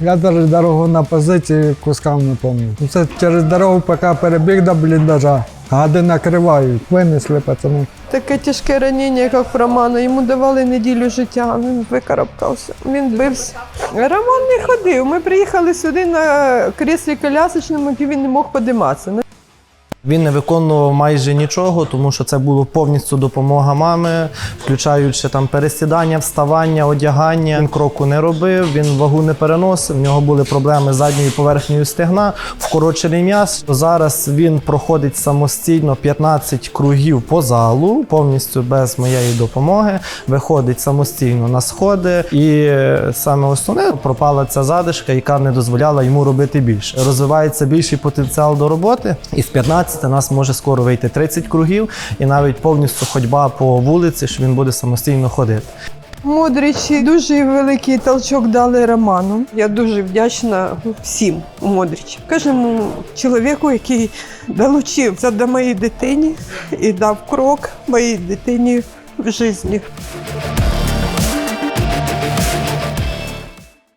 Я навіть дорогу на позиції кускам не пам'ятаю. Це через дорогу, поки перебіг до бліндажа. Гади накривають, винесли пацани. Таке тяжке ранення, як в Романа. Йому давали неділю життя, він викарабкався. Він бився. Роман не ходив. Ми приїхали сюди на кріслі колясочному, і він не мог подиматися. Він не виконував майже нічого, тому що це було повністю допомога мами, включаючи там пересідання, вставання, одягання. Він кроку не робив, він вагу не переносив. В нього були проблеми з задньою поверхнею стегна, вкорочений м'яз. Зараз він проходить самостійно 15 кругів по залу, повністю без моєї допомоги. Виходить самостійно на сходи, і саме основне пропала ця задишка, яка не дозволяла йому робити більше. Розвивається більший потенціал до роботи, і з 15 нас може скоро вийти 30 кругів, і навіть повністю ходьба по вулиці, що він буде самостійно ходити. Модричі дуже великий толчок дали Роману. Я дуже вдячна всім у Модричі. Кожному чоловіку, який долучився до моєї дитині і дав крок моїй дитині в житті.